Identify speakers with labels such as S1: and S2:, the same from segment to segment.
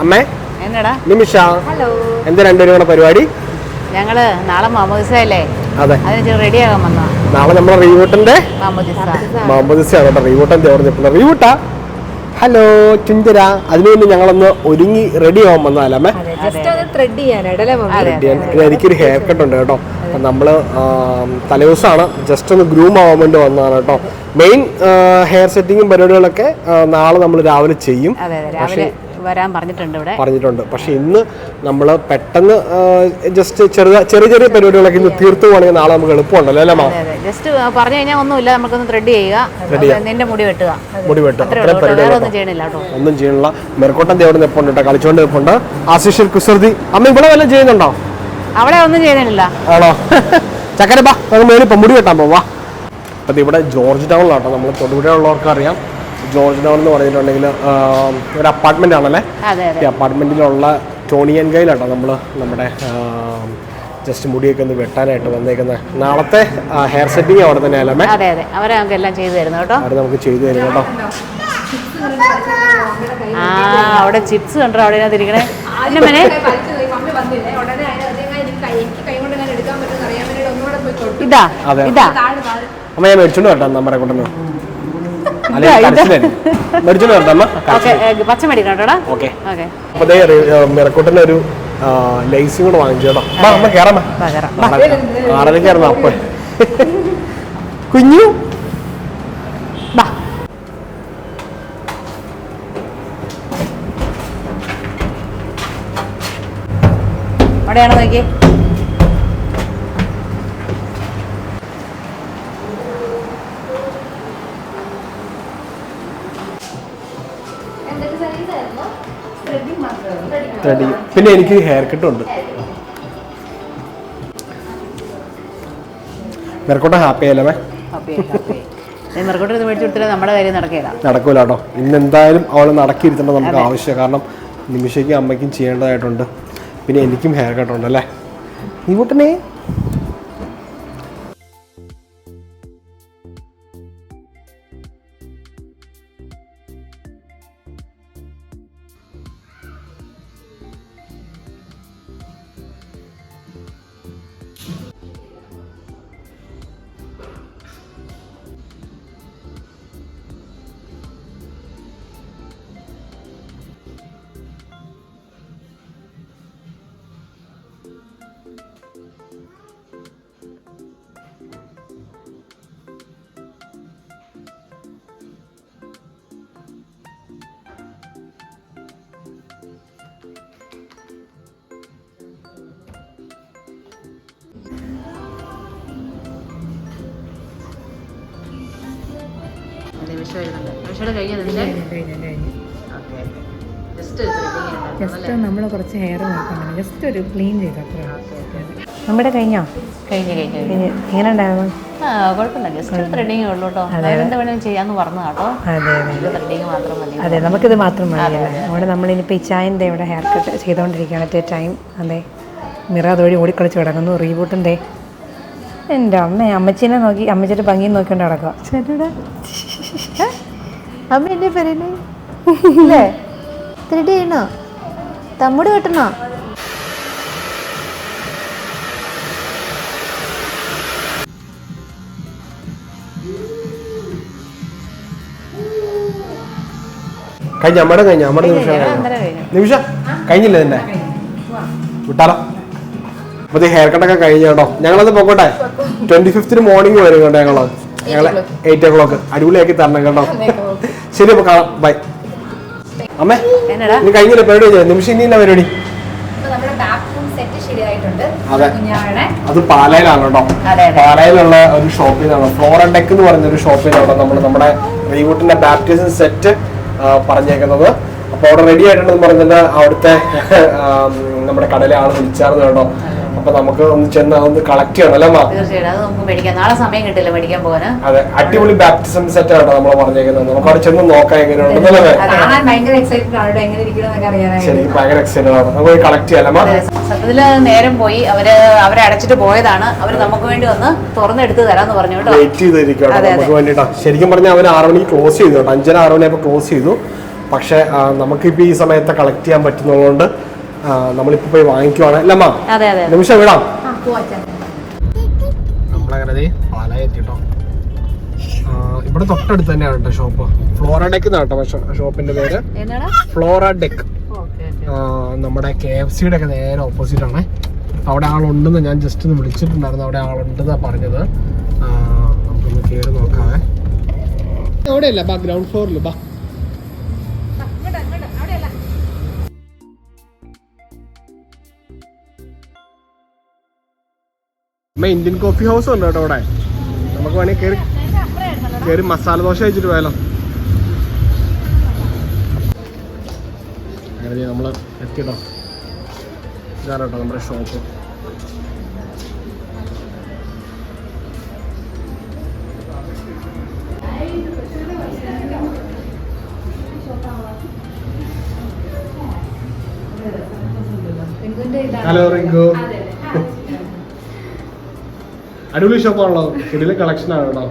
S1: അമ്മേ
S2: എന്നടാ?
S1: നിമിഷ
S3: ഹലോ.
S1: എന്താ രണ്ടുപേരും കൂടെ പരിപാടി?
S2: ഞങ്ങൾ നാളെ മാമോദിസയല്ലേ?
S1: അതെ.
S2: അതിന് റെഡി ആകാൻ വന്നാ
S1: നാളെ നമ്മുടെ റീവൂട്ടന്റെ
S2: മാമോദിസ.
S1: റീവൂട്ടൻ ചോർന്നിട്ടുണ്ട് റീവൂട്ടാ. ഹലോ ചുഞ്ചര. മുന്നേ ഞങ്ങളൊന്ന് ഒരുങ്ങി റെഡി ആവാൻ വന്നാലേ അമ്മേ?
S3: അതെ ജസ്റ്റ് ഒന്ന് ത്രെഡ് ചെയ്യാനായിട്ടല്ലേ മമ്മി
S2: അതെ
S1: ഞാൻ- എനിക്കൊരു ഹെയർ കട്ട് ഉണ്ട് കേട്ടോ. നമ്മൾ നമ്മൾ തലേദിവസമാണ് ജസ്റ്റ് ഒന്ന് ഗ്രൂം ആവാൻ വേണ്ടി വന്നതാണ് കേട്ടോ. മെയിൻ ഹെയർ സെറ്റിങ്ങും പരിപാടികളൊക്കെ നാളെ നമ്മൾ രാവിലെ ചെയ്യും.
S2: പക്ഷേ അതെ രാവിലെ വരാൻ പറഞ്ഞിട്ടുണ്ട് ഇവിടെ.
S1: പറഞ്ഞിട്ടുണ്ട്. പക്ഷെ ഇന്ന് നമ്മൾ പെട്ടെന്ന് ജസ്റ്റ് ചെറിയ ചെറിയ ചെറിയ പരിപാടികളൊക്കെ ഇന്ന് തീർത്തു പോകണമെങ്കിൽ നാളെ നമുക്ക് എളുപ്പമുണ്ടല്ലോ അല്ലേ
S2: ജസ്റ്റ് പറഞ്ഞു കഴിഞ്ഞാൽ ഒന്നുമില്ല. നമുക്കൊന്ന് ത്രെഡ് ചെയ്യുക. നിന്റെ മുടി വെട്ടുക.
S1: മുടി വെട്ടുക.
S2: ഒന്നും ചെയ്യണില്ല
S1: ഒന്നും ചെയ്യണില്ല. മെറുക്കോട്ടൻ ദേവിടെ നിൽപ്പുണ്ട് കേട്ടോ. കളിച്ചോണ്ട് നിൽപ്പുണ്ട് ആശിഷൽ കുസൃതി. അമ്മ ഇവിടെ വല്ലതും ചെയ്യുന്നുണ്ടോ?
S2: അവിടെ ഒന്നും ചെയ്യുന്നില്ല.
S1: ആണോ? ചക്കര ബാ. നമുക്ക് മേലിപ്പം മുടി വെട്ടാൻ പോവാ. അപ്പം ഇവിടെ ജോർജ് ടൗണിലാട്ടോ. നമ്മൾ തൊടുപുഴയുള്ളവർക്ക് അറിയാം ജോർജ് ടൗൺ എന്ന് പറഞ്ഞിട്ടുണ്ടെങ്കിൽ ഒരു അപ്പാർട്ട്മെന്റ് ആണല്ലേ? ഈ അപ്പാർട്ട്മെന്റിലുള്ള ടോണിയൻ കയ്യിലാട്ടോ നമ്മൾ നമ്മുടെ ജസ്റ്റ് മുടിയൊക്കെ ഒന്ന് വെട്ടാനായിട്ട് വന്നേക്കുന്നത് നാളത്തെ ഹെയർ സെറ്റിംഗ് അവിടെ തന്നെ അല്ലേ
S2: അതെ അതെ. അവരെ നമുക്ക് എല്ലാം ചെയ്തു തരുന്നു കേട്ടോ.
S1: നമുക്ക് ചെയ്തു തരും കേട്ടോ.
S2: ആ അവിടെ ചിപ്സ് കണ്ടോ അവിടെ ഇരിക്കണേ? ഇതാ ഇതാ.
S1: അമ്മ ഞാൻ മേടിച്ചോണ്ട് കേട്ടോ നമ്മുടെ കൊണ്ടുവന്ന്. അല്ലെങ്കിൽ കരച്ചിലായിരിക്കും മേടിച്ചോണ്ട് വരട്ടെ അമ്മ.
S2: പച്ച മേടിക്കണം കേട്ടോടാ
S1: ഓക്കെ.
S2: ഓക്കെ.
S1: അപ്പൊ ദേ മിറക്കൂട്ടിന് ഒരു ലൈസും കൂടെ വാങ്ങിച്ചോട്ടോ അമ്മ കേറാമ
S2: പകരം
S1: ആറരക്കായിരുന്നു അപ്പൊ. കുഞ്ഞു.
S2: അവിടെയാണോ നോക്കി
S1: ത്രെഡിങ് പിന്നെ എനിക്ക് ഹെയർ കട്ട് ഉണ്ട്. മിറക്കൂട്ടൻ ഹാപ്പി ആയല്ലേ മേ?
S2: മെറുകോട്ട് ഇത് മേടിച്ചു കൊടുത്തില്ല നമ്മുടെ കാര്യം നടക്കില്ല
S1: നടക്കൂല. കേട്ടോ ഇന്ന് എന്തായാലും അവൾ നടക്കിയിരുത്തേണ്ടത് നമുക്ക് ആവശ്യമാണ്. കാരണം നിമിഷയ്ക്കും അമ്മയ്ക്കും ചെയ്യേണ്ടതായിട്ടുണ്ട്. പിന്നെ എനിക്കും ഹെയർ കട്ടുണ്ട് അല്ലേ? നീ കൂട്ടനെ
S2: നിമിഷം വരുന്നുണ്ട് ജസ്റ്റ്
S3: ജസ്റ്റ് നമ്മൾ കുറച്ച് ഹെയർ നോക്കണം ജസ്റ്റ് ഒരു ക്ലീൻ ചെയ്തത്രേ നമ്മുടെ കഴിഞ്ഞോ?
S2: കഴിഞ്ഞ് കഴിഞ്ഞു കഴിഞ്ഞ്.
S3: കഴിഞ്ഞ്. എങ്ങനെ ഉണ്ടായിരുന്നു?
S2: ആ കുഴപ്പമില്ല. ജസ്റ്റ് ത്രെഡിങ് ഉള്ളൂ കേട്ടോ. എന്ത് വേണമെങ്കിലും ചെയ്യാന്ന് പറഞ്ഞു കേട്ടോ. ത്രെഡിങ് മാത്രം മതി.
S3: അതെ നമുക്കിത് മാത്രം മതിയല്ലേ അവിടെ നമ്മളിനിപ്പോൾ ഇച്ചായന്റെ ഇവിടെ ഹെയർ കട്ട് ചെയ്തുകൊണ്ടിരിക്കുകയാണ് അറ്റേ ടൈം അതെ. മിറ അതുവഴി ഓടിക്കളിച്ച് കിടക്കുന്നു. റീബൂട്ടിന്റെ. എന്റെ അമ്മ അമ്മച്ചീനെ നോക്കി അമ്മച്ചിയുടെ ഭംഗി നോക്കിക്കൊണ്ട് കിടക്കുക ചേട്ടാ
S4: അമ്മ എന്നെ പറയുന്നേ അല്ലേ ത്രെഡ് ചെയ്യണോ? തമ്മുട് വെട്ടണോ?
S1: കഴിഞ്ഞ? അമ്മയുടെ കഴിഞ്ഞ? അമ്മയുടെ നിമിഷം നിമിഷ? കഴിഞ്ഞില്ലേ നിന്നെ? വിട്ടാലോ അപ്പൊ ഹെയർ കട്ടൊക്കെ കഴിഞ്ഞ ഞങ്ങളത് പോക്കോട്ടെ? ട്വന്റി ഫിഫ്തിന് മോർണിംഗ് വരും കേട്ടോ ഞങ്ങൾ. ഞങ്ങൾ എയ്റ്റ് ഓ ക്ലോക്ക് അടിപൊളിയാക്കി തരണം കേട്ടോ. ശരി അപ്പൊ കാണാം. ബൈ അമ്മേ നീ കഴിഞ്ഞില്ല പരിപാടി ചെയ്യാം നിമിഷം ഇനി പരിപാടി.
S3: നമ്മുടെ സെറ്റ് ശരിയായിട്ടുണ്ട്.
S1: അതെ. അത് പാലയിലാണ് കേട്ടോ. പാലയിലുള്ള ഒരു ഷോപ്പിൽ നിന്നാണ് ഫ്ലോർ ആൻഡ് ടെക് എന്ന് പറയുന്ന ഒരു ഷോപ്പിൽ നിന്നാണ് നമ്മൾ നമ്മുടെ റീവൂട്ടിന്റെ ബാപ്റ്റിസം സെറ്റ് പറഞ്ഞേക്കുന്നത്. അപ്പോൾ അവിടെ റെഡി ആയിട്ടുണ്ടെന്ന് പറഞ്ഞിട്ട് അവിടുത്തെ നമ്മുടെ കടയിലെ ആൾ വിളിച്ചായിരുന്നു കേട്ടോ. അപ്പൊ നമുക്ക് ഒന്ന് ചെന്ന് അതൊന്ന് കളക്ട് ചെയ്യണം അല്ലേ
S2: തീർച്ചയായിട്ടും. അത് നമുക്ക് മേടിക്കാം. നാളെ സമയം കിട്ടില്ല മേടിക്കാൻ പോകാന്.
S1: അതെ അടിപൊളി ബാപ്റ്റിസം സെറ്റ് ആണ് നമ്മൾ പറഞ്ഞേക്കുന്നത്. നമുക്ക് അവിടെ ചെന്ന് നോക്കാം എങ്ങനെയുണ്ടെന്നല്ലേ
S3: കാണാൻ ഭയങ്കര എക്സൈറ്റഡ് ആണ്. എങ്ങനെ ഇരിക്കണമെന്നൊക്കെ അറിയാനായിട്ട്.
S1: ശരിക്കും ഭയങ്കര എക്സൈറ്റഡ് ആണ്. നമുക്ക് കളക്ട് ചെയ്യാം അല്ലേ
S2: സത്യത്തിൽ നേരം പോയി. അവർ അവരെ അടച്ചിട്ട് പോയതാണ്. അവർ നമുക്ക് വേണ്ടി വന്ന് തുറന്നെടുത്ത് തരാന്ന് പറഞ്ഞു കേട്ടോ.
S1: വെയിറ്റ് ചെയ്തിരിക്കുകയാണ് നമുക്ക് വേണ്ടിട്ടാ. ശരിക്കും പറഞ്ഞാൽ അവർ ആറ് മണിക്ക് ക്ലോസ് ചെയ്തു കേട്ടോ. അഞ്ചര ആറ് മണിയായപ്പോൾ ക്ലോസ് ചെയ്തു. പക്ഷേ നമുക്കിപ്പോ നമുക്കിപ്പോൾ ഈ സമയത്ത് കളക്ട് ചെയ്യാൻ പറ്റുന്നതുകൊണ്ട് ആ, നമ്മളിപ്പോൾ പോയി വാങ്ങിക്കുവാണ്. അല്ലമ്മ
S2: അതെ അതെ
S1: നിമിഷം വിടാം. നമ്മളങ്ങനെ ദേ പാലായി എത്തിട്ടോ ആ, ഇവിടെ തൊട്ടടുത്ത് തന്നെയാണ് കേട്ടോ ഷോപ്പ്. ഫ്ലോറ ഡെക്ക് കേട്ടോ ഷോപ്പിന്റെ പേര്? Flora deck. നമ്മുടെ കെ എഫ് സിയുടെ ഒക്കെ നേരെ ഓപ്പോസിറ്റ് ആണ്. അവിടെ ആളുണ്ടെന്ന് ഞാൻ ജസ്റ്റ് ഒന്ന് വിളിച്ചിട്ടുണ്ടായിരുന്നു. അവിടെ ആളുണ്ടെന്നാ പറഞ്ഞത്. നമുക്കൊന്ന് കയറി നോക്കാം അവിടെയല്ല ബാ ഗ്രൗണ്ട് ഫ്ലോറിൽ ബാ. അമ്മ ഇന്ത്യൻ കോഫി ഹൗസ് ഉണ്ട് കേട്ടോ അവിടെ. നമുക്ക് വേണമെങ്കിൽ കയറി കയറി മസാല ദോശ കഴിച്ചിട്ട് പോയാലോ. അങ്ങനെ നമ്മൾ എത്തിട്ടോ ഇതാണ് കേട്ടോ നമ്മുടെ ഷോപ്പ് ഹലോ റിങ്കു അടിപൊളി ഷോപ്പാണല്ലോ ഫുഡിലെ കളക്ഷൻ ആണ് കേട്ടോ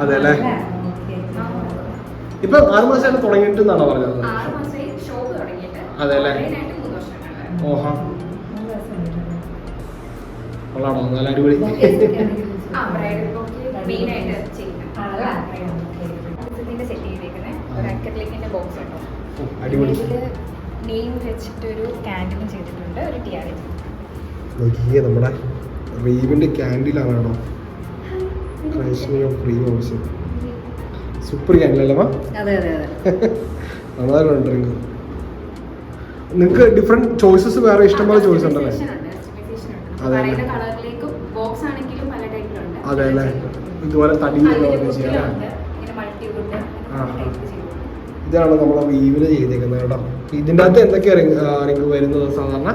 S1: അതെ അല്ലേ ഇപ്പൊ ആറ് മാസമായിട്ട് തുടങ്ങിയിട്ടെന്നാണോ പറഞ്ഞത്? അതെ അല്ലേ ഓഹാ. കൊള്ളാണോ നല്ല അടിപൊളി. അടിപൊളി.
S5: നെയിം വെച്ചിട്ട് ഒരു ക്യാൻഡിലും ചെയ്തിട്ടുണ്ട് ഒരു ടിയാര
S1: നോക്കിയേ നമ്മുടെ റീവിന്റെ ക്യാൻഡിലാണ് കേട്ടോ. സൂപ്പർ ക്യാൻഡിലല്ലേ മാ?
S2: അതെ അതെ അതെ.
S1: നന്നായിട്ടുണ്ട് ഡ്രിങ്ക് നിങ്ങൾക്ക് ഡിഫറെന്റ് ചോയ്സസ് വേറെ ഇഷ്ടംപോലെ ചോയ്സ് ഉണ്ടല്ലേ? അതെ
S5: കളറിലേക്കും ബോക്സ് ആണെങ്കിലും പല ടൈപ്പിലുണ്ട്
S1: അതെ അല്ലേ? ഇതുപോലെ തടി ചെയ്യാം ആ. ഇതാണ് നമ്മൾ വീവിൽ ചെയ്തേക്കുന്നത് കേട്ടോ. ഇതിന്റെ അകത്ത് എന്തൊക്കെയാണ് നിങ്ങൾക്ക് വരുന്നത് സാധാരണ?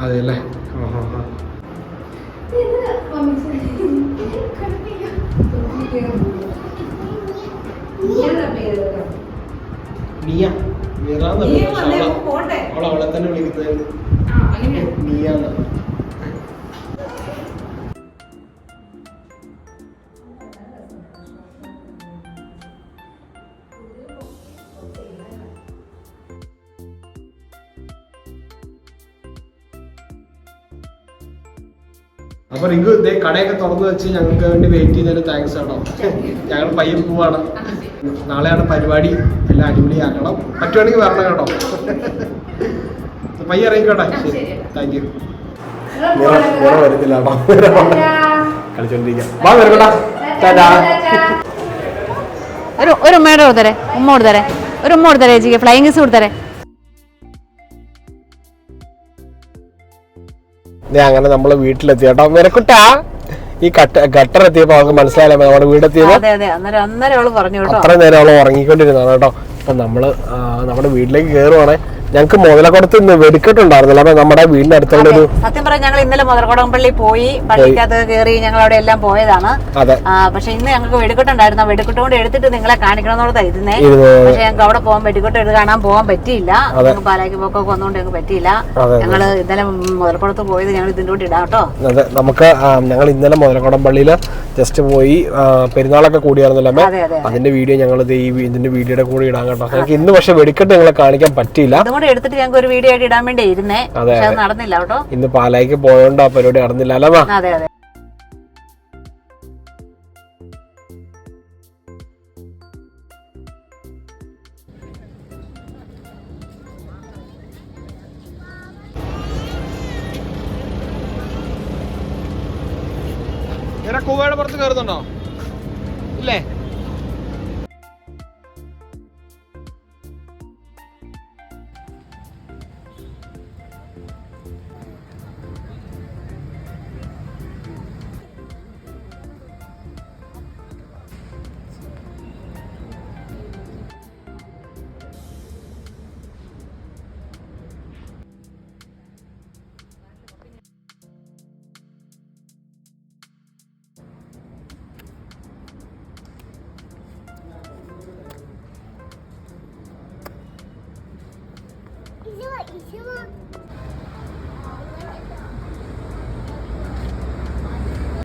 S1: അതെ അല്ലേ മിയ പക്ഷെ അവളെ തന്നെ വിളിക്കുന്നത്
S5: ആ അങ്ങനെ
S1: മിയ എന്നാണ് അപ്പൊ റിങ്കു ഇതേ കടയൊക്കെ തുറന്നു വെച്ച് ഞങ്ങൾക്ക് വേണ്ടി വെയിറ്റ് ചെയ്തതിന് താങ്ക്സ് കേട്ടോ ഞങ്ങൾ പയ്യൻ പോവാണ്. നാളെയാണ് പരിപാടി. എല്ലാം അടിപൊളിയാക്കണം. പറ്റുവാണെങ്കിൽ വരണം കേട്ടോ. പയ്യ ഇറങ്ങിക്കോട്ടെ. ശരി. താങ്ക് യു വരുന്നില്ല കളിച്ചോണ്ടിരിക്കാം. വാ വരക്കട്ടാ. ടാറ്റാ.
S2: ഒരു ഒരു ഉമ്മയുടെ കൊടുത്തരെ ഉമ്മ കൊടുത്തരെ ഒരു ഉമ്മ കൊടുത്തരെ ചേച്ചിക്ക് ഫ്ലൈങ് കിസ് കൊടുത്തരെ
S1: ദേ അങ്ങനെ നമ്മൾ വീട്ടിലെത്തി കേട്ടോ. മെരക്കുട്ടാ ഈ കട്ട ഗട്ടർ എത്തിയപ്പോ അവർക്ക് മനസ്സിലായാലും നമ്മുടെ
S2: പറഞ്ഞു
S1: അത്ര നേരം അവൾ ഉറങ്ങിക്കൊണ്ടിരുന്നതാണ് കേട്ടോ. അപ്പൊ നമ്മൾ നമ്മുടെ വീട്ടിലേക്ക് കയറുവാണേ ഞങ്ങൾക്ക് മുതലക്കുടത്ത് നിന്ന് വെടിക്കെട്ടുണ്ടായിരുന്നില്ല. അപ്പൊ നമ്മുടെ വീടിന്റെ അടുത്തുള്ള ഒരു
S2: സത്യം പറയാം ഞങ്ങൾ ഇന്നലെ മുതലക്കോടം പള്ളി പോയി പള്ളിക്കകത്ത് കയറി ഞങ്ങൾ അവിടെ എല്ലാം പോയതാണ്.
S1: അതെ.
S2: പക്ഷെ ഇന്ന് ഞങ്ങൾക്ക് വെടിക്കെട്ടുണ്ടായിരുന്നു. വെടിക്കെട്ട് കൊണ്ട് എടുത്തിട്ട് നിങ്ങളെ കാണിക്കണമെന്നോട് ഇരുന്നേ.
S1: ഇരുന്ന്?
S2: പക്ഷെ ഞങ്ങൾക്ക് അവിടെ പോകാൻ വെടിക്കെട്ട് എടുത്ത് കാണാൻ പോകാൻ പറ്റിയില്ല. ഞങ്ങൾക്ക് പാലാക്കി പോക്കൊക്കെ വന്നുകൊണ്ട് ഞങ്ങൾക്ക് പറ്റിയില്ല. ഞങ്ങൾ ഇന്നലെ മുതലക്കുടത്ത് പോയത് ഞങ്ങൾ ഇതിന്റെ കൂടെ ഇടാട്ടോ കേട്ടോ.
S1: അതെ നമുക്ക് ഞങ്ങൾ ഇന്നലെ മുതലക്കുടം പള്ളിയിൽ ജസ്റ്റ് പോയി പെരുന്നാളൊക്കെ കൂടിയായിരുന്നല്ലോ അതിന്റെ വീഡിയോ ഞങ്ങൾ ഈ ഇതിന്റെ വീഡിയോടെ കൂടി ഇടാൻ കേട്ടോ. ഞങ്ങൾക്ക് ഇന്ന് പക്ഷെ വെടിക്കെട്ട് ഞങ്ങളെ കാണിക്കാൻ പറ്റിയില്ല.
S2: കൂടെ എടുത്തിട്ട് ഞങ്ങൾക്ക് ഒരു വീഡിയോ ആയിട്ട് ഇടാൻ വേണ്ടി ഇരുന്നേ.
S1: അതെ,
S2: പക്ഷെ അത് നടന്നില്ല കേട്ടോ.
S1: ഇന്ന് പാലായിക്ക് പോയോണ്ട് ആ പരിപാടി നടന്നില്ല. അല്ലേ?
S2: അതെ അതെ.
S1: കൂവയുടെ പുറത്ത് കയറുന്നുണ്ടോ ഇല്ലേ?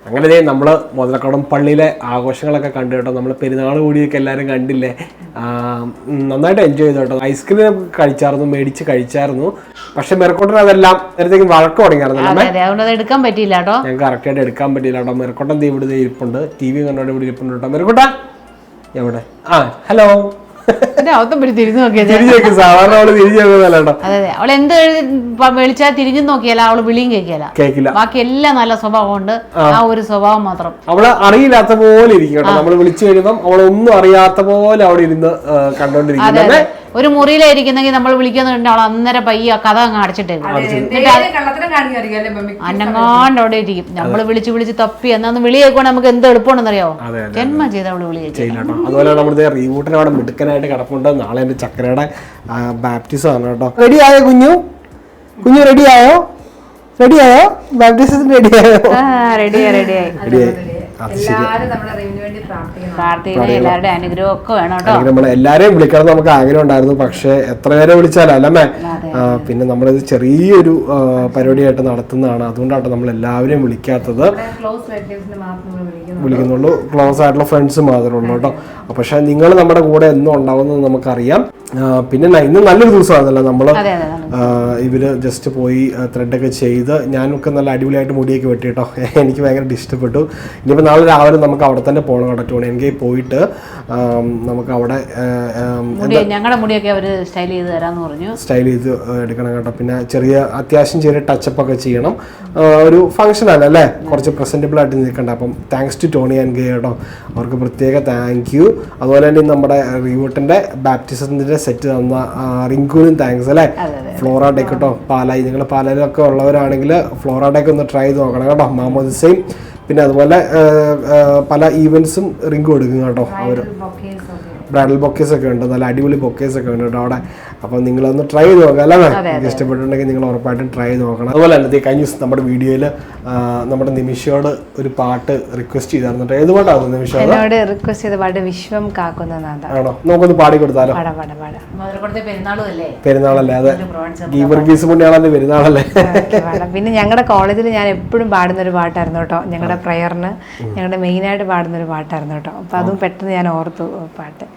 S1: അങ്ങനെ നമ്മൾ മുതലക്കോടം പള്ളിയിലെ ആഘോഷങ്ങളൊക്കെ കണ്ടു കേട്ടോ. നമ്മൾ പെരുന്നാൾ കൂടിയൊക്കെ എല്ലാവരും കണ്ടില്ലേ? നന്നായിട്ട് എൻജോയ് ചെയ്തു കേട്ടോ. ഐസ്ക്രീം കഴിച്ചായിരുന്നു മേടിച്ച് കഴിച്ചായിരുന്നു. പക്ഷെ മെറക്കോട്ടൻ അതെല്ലാം നേരത്തേക്ക് വഴക്ക് തുടങ്ങിയായിരുന്നു
S2: എടുക്കാൻ പറ്റിയില്ല കേട്ടോ.
S1: ഞാൻ കറക്റ്റ് ആയിട്ട് എടുക്കാൻ പറ്റിയില്ല കേട്ടോ. മെറക്കോട്ടൻ ഇവിടെ ഇരിപ്പുണ്ട്. ടി വി കണ്ടോണ്ട് ഇവിടെ ഇരിപ്പുണ്ട് കേട്ടോ. മെറക്കോട്ട എവിടെ? ആ ഹലോ സാധാരണ അവൾ തിരിഞ്ഞു നോക്കുന്നല്ല
S2: അതെ അതെ. അവൾ എന്ത് വിളിച്ചാൽ തിരിഞ്ഞു നോക്കിയാല അവൾ വിളിയും കേൾക്കില്ല
S1: കേക്കില്ല.
S2: ബാക്കി എല്ലാം നല്ല സ്വഭാവമുണ്ട്. ആ. ഒരു സ്വഭാവം മാത്രം.
S1: അവൾ അറിയില്ലാത്ത പോലെ ഇരിക്കും നമ്മൾ വിളിച്ചു കഴിയുമ്പം അവളൊന്നും അറിയാത്ത പോലെ അവിടെ ഇരുന്ന്
S2: കണ്ടോണ്ടിരിക്കും. ഒരു മുറിയിലായിരിക്കുന്നെങ്കിൽ നമ്മൾ വിളിക്കുന്നുണ്ട് അവൾ അന്നേരം പയ്യ കഥ അങ്ങ് അടച്ചിട്ടേക്കും അന്നങ്ങാണ്ട് അവിടെ ഇരിക്കും. നമ്മൾ വിളിച്ച് വിളിച്ച് തപ്പി എന്നാന്ന് വിളി കേൾക്കുവാണെങ്കിൽ നമുക്ക് എന്ത് എളുപ്പമുണ്ടെന്നറിയാവോ
S1: ജന്മ
S2: ജന്മം ചെയ്ത അവൾ വിളി കേൾക്കും
S1: ചെയ്യില്ല കേട്ടോ. അതുപോലെ നമ്മുടെ റീവൂട്ടിന് അവിടെ മിടുക്കനായിട്ട് കിടപ്പുണ്ട്. നാളെ എന്റെ ചക്കരയുടെ ബാപ്റ്റിസം ആണ് കേട്ടോ. റെഡി ആയോ കുഞ്ഞു? കുഞ്ഞു റെഡി ആയോ? റെഡി ആയോ? ബാപ്റ്റിസത്തിന് റെഡി ആയോ?
S2: റെഡിയായി റെഡിയായി എല്ലാവരുടെ അനുഗ്രഹം ഒക്കെ വേണം കേട്ടോ.
S1: അങ്ങനെ നമ്മൾ എല്ലാരെയും വിളിക്കണം നമുക്ക് ആഗ്രഹം ഉണ്ടായിരുന്നു. പക്ഷെ എത്ര പേരെ വിളിച്ചാലും അല്ലമ്മേ പിന്നെ നമ്മളിത് ചെറിയൊരു പരിപാടിയായിട്ട് നടത്തുന്നതാണ്. അതുകൊണ്ടാണ് നമ്മൾ എല്ലാവരെയും വിളിക്കാത്തത്.
S3: ക്ലോസ് റിലേറ്റീവ്സിന് മാത്രം വിളിക്കുന്നു
S1: വിളിക്കുന്നുള്ളൂ. ക്ലോസ് ആയിട്ടുള്ള ഫ്രണ്ട്സ് മാത്രമേ ഉള്ളൂ കേട്ടോ. പക്ഷെ നിങ്ങൾ നമ്മുടെ കൂടെ എന്നും ഉണ്ടാവുന്നത് നമുക്കറിയാം. പിന്നെ ഇന്ന് നല്ലൊരു ദിവസമാണല്ലോ നമ്മൾ. ഇവർ ജസ്റ്റ് പോയി ത്രെഡൊക്കെ ചെയ്ത് ഞാനൊക്കെ നല്ല അടിപൊളിയായിട്ട് മുടിയൊക്കെ വെട്ടി കേട്ടോ എനിക്ക് ഭയങ്കര ഇഷ്ടപ്പെട്ടു. ഇനിയിപ്പോൾ നാളെ രാവിലെ നമുക്ക് അവിടെ തന്നെ പോകണം കേട്ടോ ടൂൺ എനിക്ക് പോയിട്ട് നമുക്ക് അവിടെ
S2: ഞങ്ങളുടെ മുടിയൊക്കെ സ്റ്റൈൽ ചെയ്ത് പറഞ്ഞു.
S1: സ്റ്റൈൽ ചെയ്ത് എടുക്കണം കേട്ടോ. പിന്നെ ചെറിയ അത്യാവശ്യം ചെറിയ ടച്ചപ്പ് ഒക്കെ ചെയ്യണം. ഒരു ഫംഗ്ഷൻ ആണ് അല്ലേ? കുറച്ച് പ്രസന്റബിൾ ആയിട്ട് നിൽക്കണ്ട. അപ്പം താങ്ക്സ് ടു ടോണി ആൻഡ് ഗേ കേട്ടോ. അവർക്ക് പ്രത്യേക താങ്ക് യു അതുപോലെ തന്നെ നമ്മുടെ റിവോട്ടിന്റെ ബാപ്റ്റിസത്തിന്റെ സെറ്റ് തന്ന റിങ്കുവിനും താങ്ക്സ് അല്ലേ? ഫ്ലോറ ഡെക്ക് കേട്ടോ പാലായി നിങ്ങൾ പാലയിലൊക്കെ ഉള്ളവരാണെങ്കിൽ ഫ്ലോറ ഡെക്ക് ഒന്ന് ട്രൈ ചെയ്ത് നോക്കണം കേട്ടോ. മാമോദിസയും പിന്നെ അതുപോലെ പല ഈവൻസും റിങ്ക് കൊടുക്കും കേട്ടോ അവർ ബ്രാഡൽ ബൊക്കേസ് ഒക്കെ ഉണ്ട് നല്ല അടിപൊളി ബൊക്കേസ് ഒക്കെ ഉണ്ട് കേട്ടോ അവിടെ. അപ്പം നിങ്ങളൊന്ന് ട്രൈ ചെയ്ത് നോക്കാം അല്ലേ നിങ്ങൾക്ക് ഇഷ്ടപ്പെട്ടിട്ടുണ്ടെങ്കിൽ നിങ്ങൾ ഉറപ്പായിട്ടും ട്രൈ ചെയ്ത് നോക്കണം. അതുപോലെ തന്നെ കഴിഞ്ഞ ദിവസം നമ്മുടെ വീഡിയോയിൽ നമ്മുടെ നിമിഷയോട് ഒരു പാട്ട് റിക്വസ്റ്റ് ചെയ്തായിരുന്നു ഏതുകൊണ്ടാണ് ഏത് പാട്ടാണ് നിമിഷ
S3: എന്നോട് റിക്വസ്റ്റ് ചെയ്ത പാട്ട് വിശ്വം കാക്കുന്നതാണ്
S1: ആണോ? നമുക്കൊന്ന് പാടി കൊടുത്താലോ? പെരുന്നാളല്ലേ അതെ. ഗീവർഗീസ് ഗീസ് പുണ്യാളന്റെ പെരുന്നാളല്ലേ?
S3: പിന്നെ ഞങ്ങളുടെ കോളേജിൽ ഞാൻ എപ്പോഴും പാടുന്ന ഒരു പാട്ടായിരുന്നു കേട്ടോ. ഞങ്ങളുടെ പ്രയറിന് ഞങ്ങളുടെ മെയിനായിട്ട് പാടുന്ന ഒരു പാട്ടായിരുന്നു കേട്ടോ. അപ്പൊ അതും പെട്ടെന്ന് ഞാൻ ഓർത്തു പാട്ട്.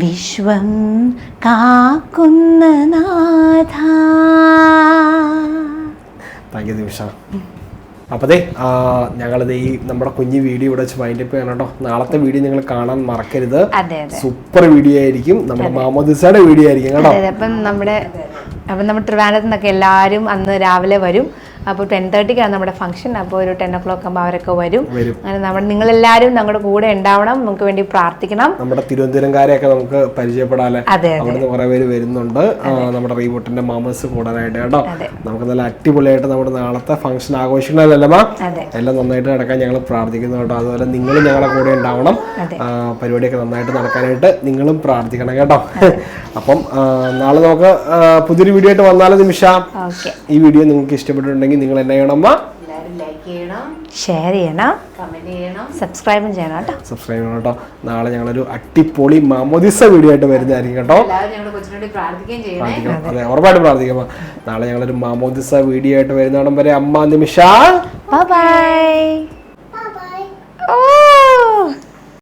S3: വിശ്വം കാക്കുന്ന നാഥ.
S1: താങ്ക് യു അപ്പോൾ അതെ ഞങ്ങളിത് ഈ നമ്മുടെ കുഞ്ഞു വീഡിയോ ഇവിടെ വെച്ച് വൈൻഡപ്പ് ചെയ്യണം കേട്ടോ. നാളത്തെ വീഡിയോ നിങ്ങൾ കാണാൻ മറക്കരുത്. സൂപ്പർ വീഡിയോ ആയിരിക്കും. നമ്മുടെ മാമോദിസയുടെ വീഡിയോ ആയിരിക്കും കേട്ടോ.
S3: അപ്പം നമ്മുടെ അപ്പം നമ്മുടെ ട്രിവാൻഡ്രത്ത് നിന്നൊക്കെ എല്ലാവരും അന്ന് രാവിലെ വരും. അപ്പോൾ ടെൻ തേർട്ടിക്കാണ് നമ്മുടെ ഫംഗ്ഷൻ. അപ്പോൾ ഒരു ടെൻ ഒ ക്ലോക്ക് ആകുമ്പോൾ അവരൊക്കെ വരും. അങ്ങനെ നമ്മൾ നിങ്ങളെല്ലാവരും നമ്മുടെ കൂടെ ഉണ്ടാവണം. നമുക്ക് വേണ്ടി പ്രാർത്ഥിക്കണം.
S1: നമ്മുടെ തിരുവനന്തപുരംകാരെയൊക്കെ നമുക്ക് പരിചയപ്പെടാല്ലേ? അവിടുന്ന് കുറെ പേര് വരുന്നുണ്ട്. നമ്മുടെ റീബോട്ടിന്റെ മാമേഴ്സ് കൂടാനായിട്ട് കേട്ടോ. നമുക്ക് നല്ല അടിപൊളിയായിട്ട് നമ്മുടെ നാളത്തെ ഫംഗ്ഷൻ ആഘോഷിക്കണമല്ലമ്മ
S3: അതെ.
S1: എല്ലാം നന്നായിട്ട് നടക്കാൻ ഞങ്ങൾ പ്രാർത്ഥിക്കുന്നു കേട്ടോ. അതുപോലെ നിങ്ങളും ഞങ്ങളുടെ കൂടെ ഉണ്ടാവണം. പരിപാടിയൊക്കെ നന്നായിട്ട് നടക്കാനായിട്ട് നിങ്ങളും പ്രാർത്ഥിക്കണം കേട്ടോ. അപ്പം നാളെ നമുക്ക് പുതിയൊരു വീഡിയോ ആയിട്ട് വന്നാലും നിമിഷ? ഈ വീഡിയോ നിങ്ങൾക്ക് ഇഷ്ടപ്പെട്ടിട്ടുണ്ടെങ്കിൽ നിങ്ങൾ എന്നെ ചെയ്യണമ്മ
S2: എല്ലാവരും ലൈക്ക് ചെയ്യണം
S3: ഷെയർ ചെയ്യണം.
S2: കമന്റ് ചെയ്യണം.
S3: സബ്സ്ക്രൈബും ചെയ്യണം കേട്ടോ.
S1: സബ്സ്ക്രൈബ് ചെയ്യണം കേട്ടോ. നാളെ ഞങ്ങളൊരു അടിപൊളി മാമോദിസ വീഡിയോ ആയിട്ട് വരുന്നതായിരിക്കും കേട്ടോ. പ്രാർത്ഥിക്കണം. അതെ ഉറപ്പായിട്ട് പ്രാർത്ഥിക്കാം നാളെ ഞങ്ങളൊരു മാമോദിസ വീഡിയോ ആയിട്ട് വരുന്നതാണ് വരെ. അമ്മ നിമിഷ.
S3: ബൈ ബൈ ഓ